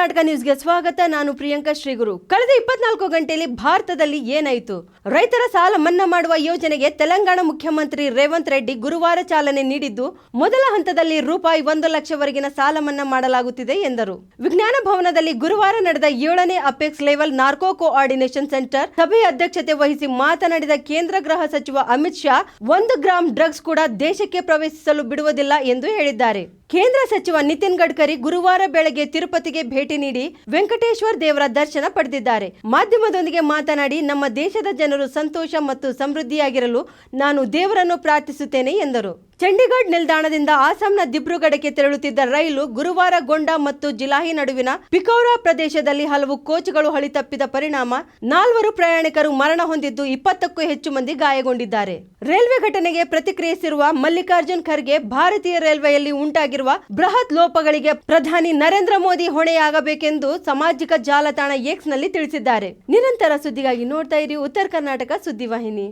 ಕರ್ನಾಟಕ ನ್ಯೂಸ್ಗೆ ಸ್ವಾಗತ. ನಾನು ಪ್ರಿಯಾಂಕಾ ಶ್ರೀಗುರು. ಕಳೆದ ಇಪ್ಪತ್ನಾಲ್ಕು ಗಂಟೆಯಲ್ಲಿ ಭಾರತದಲ್ಲಿ ಏನಾಯಿತು? ರೈತರ ಸಾಲ ಮನ್ನಾ ಮಾಡುವ ಯೋಜನೆಗೆ ತೆಲಂಗಾಣ ಮುಖ್ಯಮಂತ್ರಿ ರೇವಂತ್ ರೆಡ್ಡಿ ಗುರುವಾರ ಚಾಲನೆ ನೀಡಿದ್ದು, ಮೊದಲ ಹಂತದಲ್ಲಿ ರೂಪಾಯಿ ಒಂದು ಲಕ್ಷವರೆಗಿನ ಸಾಲ ಮನ್ನಾ ಮಾಡಲಾಗುತ್ತಿದೆ ಎಂದರು. ವಿಜ್ಞಾನ ಭವನದಲ್ಲಿ ಗುರುವಾರ ನಡೆದ ಏಳನೇ apex level narco coordination centre ಸಭೆಯ ಅಧ್ಯಕ್ಷತೆ ವಹಿಸಿ ಮಾತನಾಡಿದ ಕೇಂದ್ರ ಗೃಹ ಸಚಿವ ಅಮಿತ್ ಶಾ, ಒಂದು ಗ್ರಾಂ ಡ್ರಗ್ಸ್ ಕೂಡ ದೇಶಕ್ಕೆ ಪ್ರವೇಶಿಸಲು ಬಿಡುವುದಿಲ್ಲ ಎಂದು ಹೇಳಿದ್ದಾರೆ. ಕೇಂದ್ರ ಸಚಿವ ನಿತಿನ್ ಗಡ್ಕರಿ ಗುರುವಾರ ಬೆಳಗ್ಗೆ ತಿರುಪತಿಗೆ ಭೇಟಿ ನೀಡಿ ವೆಂಕಟೇಶ್ವರ ದೇವರ ದರ್ಶನ ಪಡೆದಿದ್ದಾರೆ. ಮಾಧ್ಯಮದೊಂದಿಗೆ ಮಾತನಾಡಿ, ನಮ್ಮ ದೇಶದ ಜನರು ಸಂತೋಷ ಮತ್ತು ಸಮೃದ್ಧಿಯಾಗಿರಲು ನಾನು ದೇವರನ್ನು ಪ್ರಾರ್ಥಿಸುತ್ತೇನೆ ಎಂದರು. ಚಂಡೀಗಢ ನಿಲ್ದಾಣದಿಂದ ಅಸ್ಸಾಂನ ದಿಬ್ರುಗಢಕ್ಕೆ ತೆರಳುತ್ತಿದ್ದ ರೈಲು ಗುರುವಾರ ಗೊಂಡಾ ಮತ್ತು ಜಿಲಾಹಿ ನಡುವಿನ ಪಿಕೌರಾ ಪ್ರದೇಶದಲ್ಲಿ ಹಲವು ಕೋಚ್ಗಳು ಹಳಿತಪ್ಪಿದ ಪರಿಣಾಮ ನಾಲ್ವರು ಪ್ರಯಾಣಿಕರು ಮರಣ ಹೊಂದಿದ್ದು ಇಪ್ಪತ್ತಕ್ಕೂ ಹೆಚ್ಚು ಮಂದಿ ಗಾಯಗೊಂಡಿದ್ದಾರೆ. ರೈಲ್ವೆ ಘಟನೆಗೆ ಪ್ರತಿಕ್ರಿಯಿಸಿರುವ ಮಲ್ಲಿಕಾರ್ಜುನ್ ಖರ್ಗೆ ಭಾರತೀಯ ರೈಲ್ವೆಯಲ್ಲಿ ಉಂಟಾಗಿರುವ ಬೃಹತ್ ಲೋಪಗಳಿಗೆ ಪ್ರಧಾನಿ ನರೇಂದ್ರ ಮೋದಿ ಹೊಣೆಯಾಗಬೇಕೆಂದು ಸಾಮಾಜಿಕ ಜಾಲತಾಣ ಎಕ್ಸ್ನಲ್ಲಿ ತಿಳಿಸಿದ್ದಾರೆ. ನಿರಂತರ ಸುದ್ದಿಗಾಗಿ ನೋಡ್ತಾ ಇರಿ ಉತ್ತರ ಕರ್ನಾಟಕ ಸುದ್ದಿವಾಹಿನಿ.